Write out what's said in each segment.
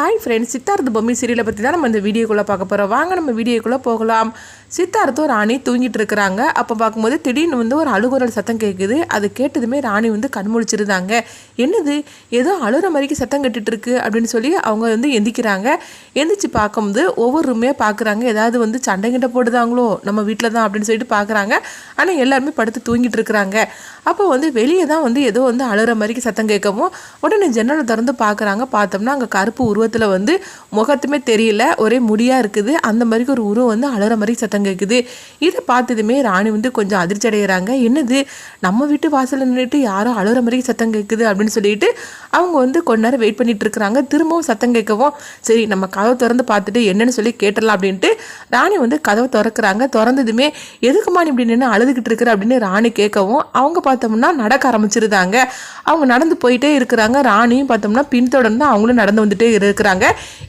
Hi friends Siddhartha Bommi சீரியலை பற்றி தான் நம்ம இந்த வீடியோக்குள்ளே பார்க்க போகிறோம் வாங்க நம்ம வீடியோக்குள்ளே போகலாம். சித்தார்த்தும் ராணி தூங்கிட்டு இருக்கிறாங்க. அப்போ பார்க்கும்போது திடீர்னு வந்து ஒரு அழுகுரல் சத்தம் கேட்குது அது கேட்டதுமே ராணி வந்து கண்முழிச்சிருந்தாங்க என்னது? ஏதோ அழுகிற மாதிரிக்கு சத்தம் கேட்டுட்டு இருக்கு அப்படின்னு சொல்லி அவங்க வந்து எந்திக்கிறாங்க. எந்திரிச்சு பார்க்கும்போது ஒவ்வொரு ரூமே பார்க்குறாங்க. ஏதாவது வந்து சண்டை கிட்ட போடுதாங்களோ நம்ம வீட்டில் தான் அப்படின்னு சொல்லிட்டு பார்க்குறாங்க. ஆனால் எல்லாருமே படுத்து தூங்கிட்டு இருக்கிறாங்க. அப்போ வந்து வெளியே தான் வந்து ஏதோ வந்து அழுகிற மாதிரிக்கு சத்தம் கேட்கவும் உடனே ஜன்னலை திறந்து பார்க்குறாங்க. பார்த்தோம்னா அங்கே கருப்பு முகத்தில் வந்து முகத்துமே தெரியல ஒரே முடியாக இருக்குது அந்த மாதிரி ஒரு உருவம் வந்து அழுகிற மாதிரி சத்தம் கேட்குது இதை பார்த்ததுமே ராணி வந்து கொஞ்சம் அதிர்ச்சி அடைகிறாங்க என்னது நம்ம வீட்டு வாசலில் நின்றுட்டு யாரோ அழுகிற மாதிரி சத்தம் கேட்குது அப்படின்னு சொல்லிட்டு அவங்க வந்து கொஞ்ச நேரம் வெயிட் பண்ணிட்டு இருக்கிறாங்க. திரும்பவும் சத்தம் கேட்கவும் சரி நம்ம கதவை திறந்து பார்த்துட்டு என்னன்னு சொல்லி கேட்டலாம் அப்படின்ட்டு ராணி வந்து கதவை திறக்கிறாங்க. திறந்ததுமே எதுக்குமா இப்படி நின்று அழுதுகிட்டு இருக்கிற அப்படின்னு ராணி கேட்கவும் அவங்க பார்த்தோம்னா நடக்க ஆரம்பிச்சிருந்தாங்க. அவங்க நடந்து போயிட்டே இருக்கிறாங்க. ராணியும் பார்த்தோம்னா பின்தொடர்ந்து அவங்களும் நடந்து வந்துட்டே இருக்கிறாங்க.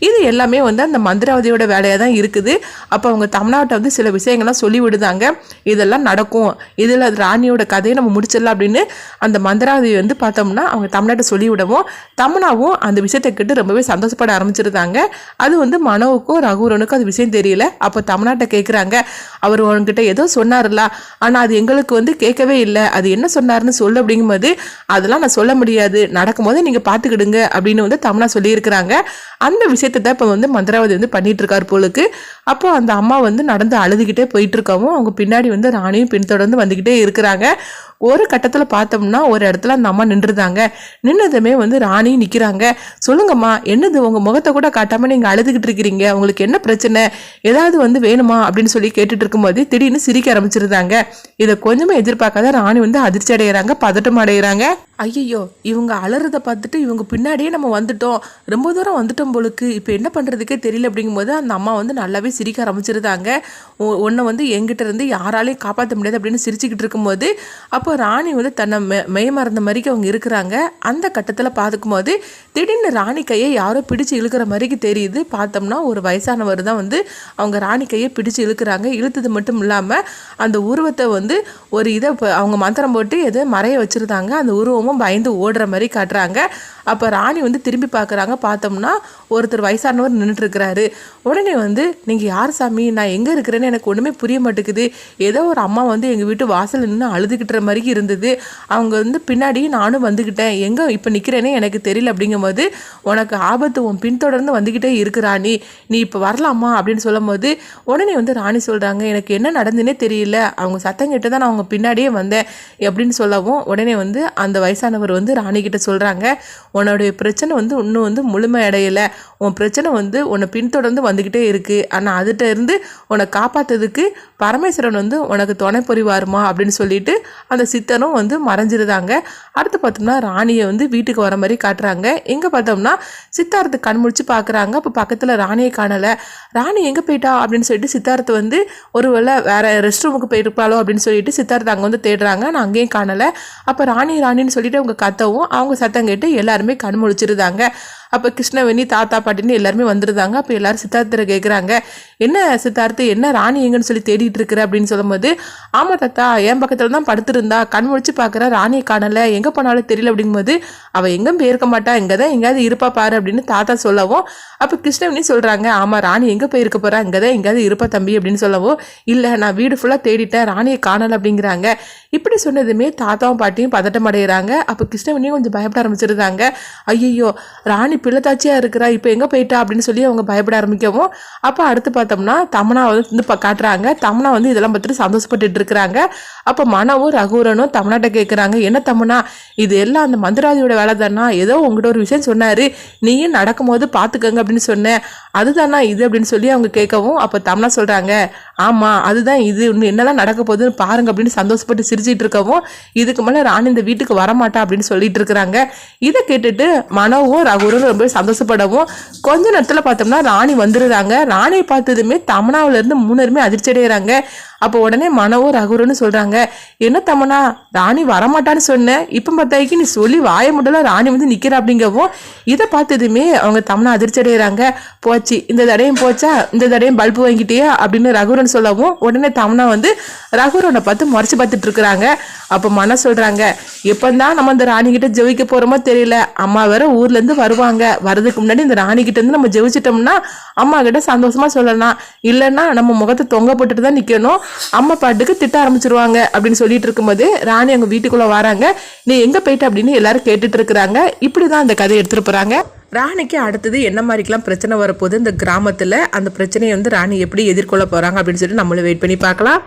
இது எல்லாமே வந்து அந்த மந்திராவதியோட வேலையாக தான் இருக்குது. அப்போ அவங்க தமிழ்நாட்டை வந்து சில விஷயங்கள்லாம் சொல்லி விடுதாங்க. இதெல்லாம் நடக்கும். இதில் ராணியோட கதையை நம்ம முடிச்சிடலாம் அப்படின்னு அந்த மந்திராவதி வந்து பார்த்தோம்னா அவங்க தமிழ்நாட்டை சொல்லி விடவும் தமனாவும் அந்த விஷயத்தை கேட்டு ரொம்பவே சந்தோஷப்பட ஆரம்பிச்சிருந்தாங்க. அது வந்து மனோவுக்கும் ரகுரனுக்கும் அது விஷயம் தெரியல. அப்போ தமிழ்நாட்டை கேட்குறாங்க அவர் உங்ககிட்ட ஏதோ சொன்னார்ல ஆனால் அது எங்களுக்கு வந்து கேட்கவே இல்லை. அது என்ன சொன்னார்னு சொல்லு அப்படிங்கும்போது அதெல்லாம் நான் சொல்ல முடியாது. நடக்கும்போது நீங்கள் பார்த்துக்கிடுங்க. அப்படின்னு வந்து தமிழா சொல்லியிருக்கிறாங்க. அந்த விஷயத்தை தான் இப்போ வந்து மந்திராவதி வந்து பண்ணிட்டு இருக்காரு போலுக்கு. அப்போ அந்த அம்மா வந்து நடந்து அழுதுகிட்டே போயிட்டு இருக்கவும் அவங்க பின்னாடி வந்து ராணியும் பின்தொடர்ந்து வந்துக்கிட்டே இருக்கிறாங்க. ஒரு கட்டத்தில் பார்த்தோம்னா ஒரு இடத்துல அந்த அம்மா நின்றுதாங்க. நின்னதுமே வந்து ராணி நிற்கிறாங்க சொல்லுங்கம்மா என்னது உங்கள் முகத்தை கூட காட்டாமல் நீங்கள் அழுதுகிட்டு இருக்கிறீங்க? உங்களுக்கு என்ன பிரச்சனை? ஏதாவது வந்து வேணுமா? அப்படின்னு சொல்லி கேட்டுட்டு இருக்கும்போது திடீர்னு சிரிக்க ஆரம்பிச்சிருந்தாங்க. இதை கொஞ்சமாக எதிர்பார்க்காத ராணி வந்து அதிர்ச்சி அடைகிறாங்க பதட்டம் அடைகிறாங்க ஐயையோ இவங்க அலறதை பார்த்துட்டு இவங்க பின்னாடியே நம்ம வந்துட்டோம். ரொம்ப தூரம் வந்துட்டோம் போலுக்கு. இப்போ என்ன பண்ணுறதுக்கே தெரியல அப்படிங்கும்போது அந்த அம்மா வந்து நல்லாவே சிரிக்க ஆரம்பிச்சிருந்தாங்க. ஒன்றை வந்து எங்கிட்ட இருந்து யாராலையும் காப்பாற்ற முடியாது அப்படின்னு சிரிச்சுக்கிட்டு இருக்கும்போது அப்போ ராணி வந்து தன்னை மெ மெய் மறந்த மாதிரிக்கு அவங்க இருக்கிறாங்க. அந்த கட்டத்தில் பார்த்துக்கும்போது திடீர்னு ராணி கையை யாரோ பிடிச்சு இழுக்கிற மாதிரிக்கு தெரியுது. பார்த்தோம்னா ஒரு வயசானவர் தான் வந்து அவங்க ராணி கையை பிடிச்சு இழுக்கிறாங்க. இழுத்தது மட்டும் இல்லாமல் அந்த உருவத்தை வந்து ஒரு இதை இப்போ அவங்க மந்திரம் போட்டு எதை மறைய வச்சுருந்தாங்க. அந்த உருவமும் பயந்து ஓடுற மாதிரி காட்டுறாங்க. அப்போ ராணி வந்து திரும்பி பார்க்குறாங்க. பார்த்தோம்னா ஒருத்தர் வயசானவர் நின்றுட்டு இருக்கிறாரு உடனே வந்து நீங்கள் யார் சாமி? நான் எங்கே இருக்கிறேன்னு எனக்கு ஒன்றுமே புரிய மாட்டேங்குது. ஏதோ ஒரு அம்மா வந்து எங்கள் வீட்டு வாசல் நின்று அழுதுகிட்டுற மாதிரி இருந்தது. அவங்க வந்து பின்னாடி நானும் வந்துக்கிட்டேன் எங்கே இப்போ நிற்கிறேனே எனக்கு தெரியல. அப்படிங்கும்போது உனக்கு ஆபத்து உன் பின்தொடர்ந்து வந்துக்கிட்டே இருக்கு ராணி. நீ இப்போ வரலாமா? அப்படின்னு சொல்லும் போது உடனே வந்து ராணி சொல்கிறாங்க எனக்கு என்ன நடந்துன்னே தெரியல. அவங்க சத்தம் கேட்டு தான் நான் அவங்க பின்னாடியே வந்தேன். அப்படின்னு சொல்லவும் உடனே வந்து அந்த வயசானவர் வந்து ராணி கிட்ட சொல்கிறாங்க உன்னுடைய பிரச்சனை வந்து இன்னும் வந்து முழுமை அடையலை. உன் பிரச்சனை வந்து உன்னை பின்தொடர்ந்து வந்துக்கிட்டே இருக்குது ஆனால் அதுகிட்ட இருந்து உன்னை காப்பாற்றுறதுக்கு பரமேஸ்வரன் வந்து உனக்கு துணை புரிவாருமா? அப்படின்னு சொல்லிட்டு அந்த சித்தனும் வந்து மறைஞ்சிருந்தாங்க அடுத்து பார்த்தோம்னா ராணியை வந்து வீட்டுக்கு வர மாதிரி காட்டுறாங்க. எங்கே பார்த்தோம்னா சித்தார்த்து கண் முடிச்சு பார்க்குறாங்க அப்போ பக்கத்தில் ராணியை காணலை. ராணி எங்கே போயிட்டா? அப்படின்னு சொல்லிட்டு சித்தார்த்து வந்து ஒருவேளை வேற ரெஸ்ட் ரூமுக்கு போயிருப்பாளோ? அப்படின்னு சொல்லிட்டு சித்தார்த்து அங்கே வந்து தேடுறாங்க. நான் அங்கேயும் காணலை. அப்போ ராணி ராணின்னு சொல்லிட்டு அவங்க கத்தவும் அவங்க சத்தம் கேட்டு எல்லாருமே கண் முழிச்சிருந்தாங்க. அப்போ கிருஷ்ணவேணி தாத்தா பாட்டின்னு எல்லாருமே வந்துருந்தாங்க. அப்போ எல்லாரும் சித்தார்த்தரை கேட்குறாங்க என்ன சித்தார்த்து என்ன ராணி எங்கன்னு சொல்லி தேடிட்டு இருக்கிற? அப்படின்னு சொல்லும்போது ஆமா தாத்தா என் பக்கத்தில் தான் படுத்துருந்தா கண் முடிச்சு பார்க்குற ராணியை காணலை எங்கே போனாலும் தெரியல. அப்படிங்கும்போது அவள் எங்கும் போயிருக்க மாட்டா இங்கே தான் எங்கேயாவது இருப்பா பாரு அப்படின்னு தாத்தா சொல்லவும் அப்போ கிருஷ்ணவேணி சொல்கிறாங்க ஆமாம் ராணி எங்கே போயிருக்க போகிறா இங்கே தான் எங்கேயாவது இருப்பா தம்பி அப்படின்னு சொல்லவும் இல்லை நான் வீடு ஃபுல்லாக தேடிட்டேன் ராணியை காணலை அப்படிங்கிறாங்க. இப்படி சொன்னதுமே தாத்தாவும் பாட்டியும் பதட்டம் அடைகிறாங்க அப்போ கிருஷ்ணவேணியும் கொஞ்சம் பயப்பட ஆரம்பிச்சிருந்தாங்க. ஐயோ ராணி பிள்ளைத்தாச்சியாக இருக்கிறா இப்போ எங்கே போயிட்டா அப்படின்னு சொல்லி அவங்க பயப்பட ஆரம்பிக்கவும் அப்போ அடுத்து பார்த்தோம்னா தமனா வந்து இப்போ காட்டுறாங்க. தமனா வந்து இதெல்லாம் பார்த்துட்டு சந்தோஷப்பட்டுட்டு இருக்கிறாங்க. அப்போ மனவும் ரகுரனும் தமிழ்நாட்டை கேட்குறாங்க என்ன தமனா? இது எல்லாம் அந்த மந்திராதியோட வேலை தானா? ஏதோ உங்ககிட்ட ஒரு விஷயம் சொன்னார். நீயும் நடக்கும்போது பார்த்துக்கங்க அப்படின்னு சொன்னேன். அதுதானா இது? அப்படின்னு சொல்லி அவங்க கேட்கவும் அப்போ தமனா சொல்கிறாங்க ஆமாம் அதுதான் இது. இன்னும் என்னெல்லாம் நடக்க போகுதுன்னு பாருங்க அப்படின்னு சந்தோஷப்பட்டு சிரிச்சிட்டு இருக்கவும் இதுக்கு மேலே ராணி இந்த வீட்டுக்கு வரமாட்டா அப்படின்னு சொல்லிட்டு இருக்கிறாங்க. இதை கேட்டுட்டு மனோவும் ரகுரும் ரொம்ப சந்தோஷப்படவும் கொஞ்ச நேரத்தில் பார்த்தோம்னா ராணி வந்துடுறாங்க. ராணியை பார்த்ததுமே தமனாவிலேருந்து மூணருமே மூணுருமே அதிர்ச்சி அடைகிறாங்க அப்போ உடனே மனவும் ரகுருன்னு சொல்கிறாங்க என்ன தமனா ராணி வரமாட்டான்னு சொன்னேன் இப்போ பார்த்தாக்கி நீ சொல்லி வாய முடல ராணி வந்து நிற்கிற அப்படிங்கவும் இதை பார்த்ததுமே அவங்க தமனா அதிர்ச்சி அடைகிறாங்க போச்சு இந்த தடையும் போச்சா? இந்த தடையும் பல்பு வாங்கிட்டியா? அப்படின்னு ரகுரன் சொல்லவும் உடனே தமனா வந்து ரகுரனை பார்த்து முறைச்சு பார்த்துட்டு இருக்கிறாங்க. அப்போ மன சொல்கிறாங்க எப்போ தான் நம்ம இந்த ராணி ஜெயிக்க போகிறோமோ தெரியல. அம்மா வேற ஊர்லேருந்து வருவாங்க. வருவாங்க வரதுக்கு முன்னாடி இந்த ராணி கிட்ட இருந்து நம்ம ஜெயிச்சிட்டோம்னா அம்மா கிட்ட சந்தோஷமா சொல்லலாம். இல்லைன்னா நம்ம முகத்தை தொங்க போட்டுட்டு தான் நிக்கணும். அம்மா பாட்டுக்கு திட்ட ஆரம்பிச்சிருவாங்க அப்படின்னு சொல்லிட்டு இருக்கும்போது ராணி அவங்க வீட்டுக்குள்ள வராங்க. நீ எங்க போயிட்ட அப்படின்னு எல்லாரும் கேட்டுட்டு இருக்கிறாங்க. இப்படிதான் அந்த கதையை எடுத்துகிட்டு போகிறாங்க ராணிக்கு அடுத்தது என்ன மாதிரிக்கெல்லாம் பிரச்சனை வரப்போகுது இந்த கிராமத்தில்? அந்த பிரச்சனையை வந்து ராணி எப்படி எதிர்கொள்ள போகிறாங்க அப்படின்னு சொல்லிட்டு நம்மளும் வெயிட் பண்ணி பார்க்கலாம்.